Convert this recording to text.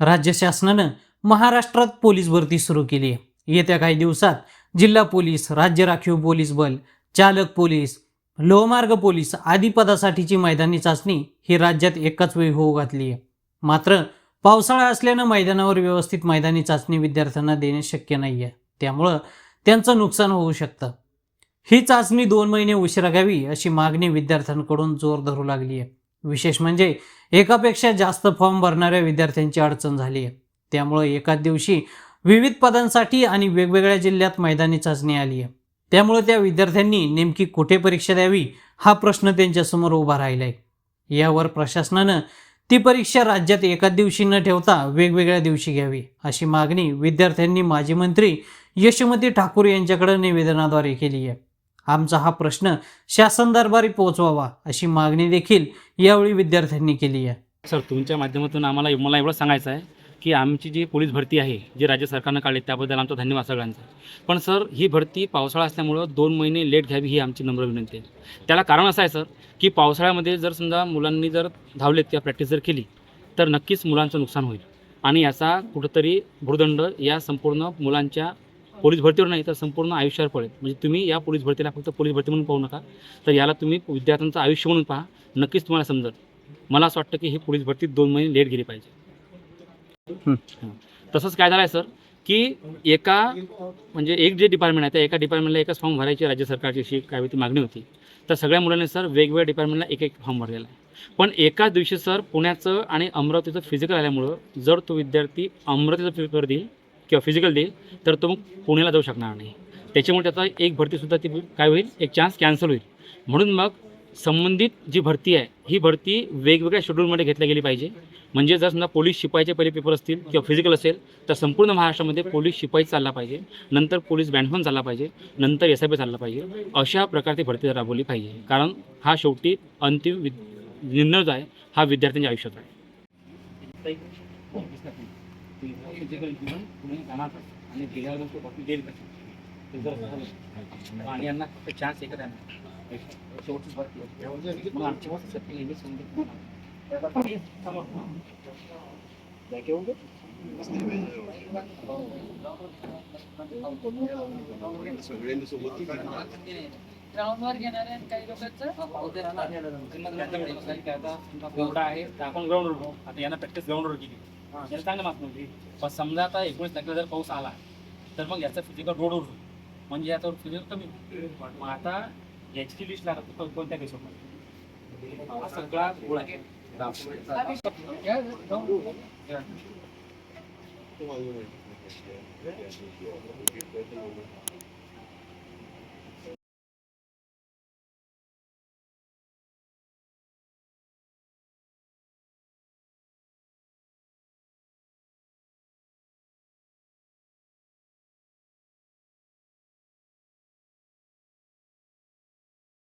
राज्य शासनानं महाराष्ट्रात पोलीस भरती सुरू केली. आहे येत्या काही दिवसात जिल्हा पोलीस राज्य राखीव पोलीस बल चालक पोलीस लोहमार्ग पोलीस आदी पदासाठीची मैदानी चाचणी ही राज्यात एकाच वेळी होऊ घातली. आहे मात्र पावसाळा असल्यानं मैदानावर व्यवस्थित मैदानी चाचणी विद्यार्थ्यांना देणे शक्य नाही आहे त्यामुळं त्यांचं नुकसान होऊ शकतं. ही चाचणी दोन महिने उशिरा घ्यावी अशी मागणी विद्यार्थ्यांकडून जोर धरू लागली आहे विशेष म्हणजे एकापेक्षा जास्त फॉर्म भरणाऱ्या विद्यार्थ्यांची अडचण झाली आहे. त्यामुळे एकाच दिवशी विविध पदांसाठी आणि वेगवेगळ्या जिल्ह्यात मैदानी चाचणी आली आहे. त्यामुळे त्या विद्यार्थ्यांनी नेमकी कुठे परीक्षा द्यावी हा प्रश्न त्यांच्यासमोर उभा राहिला आहे यावर प्रशासनानं ती परीक्षा राज्यात एकाच दिवशी न ठेवता वेगवेगळ्या दिवशी घ्यावी अशी मागणी विद्यार्थ्यांनी माजी मंत्री यशोमती ठाकूर यांच्याकडे निवेदनाद्वारे केली आहे. आमचा हा प्रश्न शासन दरबारी पोहोचवावा अशी मागणी देखील यावेळी विद्यार्थ्यांनी केली आहे. सर तुमच्या माध्यमातून आम्हाला मला एवढं सांगायचं आहे की आमची जी पोलीस भरती आहे जी राज्य सरकारनं काढली त्याबद्दल आमचा धन्यवाद सगळ्यांचा. पण सर ही भरती पावसाळा असल्यामुळं दोन महिने लेट घ्यावी ही आमची नम्र विनंती आहे. त्याला कारण असं आहे सर की पावसाळ्यामध्ये जर समजा मुलांनी जर धावलेत किंवा प्रॅक्टिस जर केली तर नक्कीच मुलांचं नुकसान होईल. आणि याचा कुठंतरी भूर्दंड या संपूर्ण मुलांच्या पोलीस भरतीवर नाही तर संपूर्ण आयुष्यावर पडेल. म्हणजे तुम्ही या पोलीस भरतीला फक्त पोलीस भरती म्हणून पाहू नका. तर याला तुम्ही विद्यार्थ्यांचं आयुष्य म्हणून पहा. नक्कीच तुम्हाला समजेल. मला असं वाटतं की ही पोलीस भरती दोन महिने लेट गेली पाहिजे. तसंच काय झालं आहे सर की एका म्हणजे एक जे डिपार्टमेंट आहे त्या एका डिपार्टमेंटला एकच फॉर्म भरायची राज्य सरकारची अशी काय ती मागणी होती. तर सगळ्या मुलांनी सर वेगवेगळ्या डिपार्टमेंटला एक एक फॉर्म भरलेला आहे. पण एकाच दिवशी सर पुण्याचं आणि अमरावतीचं फिजिकल आल्यामुळं जर तो विद्यार्थी अमरावतीचं पेपर देईल किंवा फिजिकल देईल तर तो मग पुण्याला जाऊ शकणार नाही. त्याच्यामुळे त्याचा एक भरतीसुद्धा ती काय होईल? एक चान्स कॅन्सल होईल. म्हणून मग संबंधित जी भरती आहे ही भरती वेगवेगळ्या शेड्यूलमध्ये घेतली गेली पाहिजे. म्हणजे जर समजा पोलीस शिपाईचे पहिले पेपर असतील किंवा फिजिकल असेल तर संपूर्ण महाराष्ट्रामध्ये पोलीस शिपाई चालला पाहिजे. नंतर पोलीस बँडमन चालला पाहिजे. नंतर एस आय पी चालला पाहिजे. अशा प्रकारची भरती राबवली पाहिजे. कारण हा शेवटी अंतिम विद निर्णय जो आहे हा विद्यार्थ्यांच्या आयुष्यात आहे. आणि यांना चान्स एकच आहे शेवटची भरती आहे. मग आमची मस्त सेफ्टी नेहमीच समजून ग्राउंडवर घेणारे आणि काही लोकांचं एवढा आहे तर आपण ग्राउंडवर बघू आता यांना प्रॅक्टिस ग्राउंडवर केली याला चांगलं पण समजा आता एकोणीस तारखेला जर पाऊस आला तर मग याचा फिजिकल रोडवर होईल म्हणजे याचा फिजिकल कमी होईल. मग आता याची लिस्ट लागत को- कोणत्या केसमध्ये हा सगळा गोळ आहे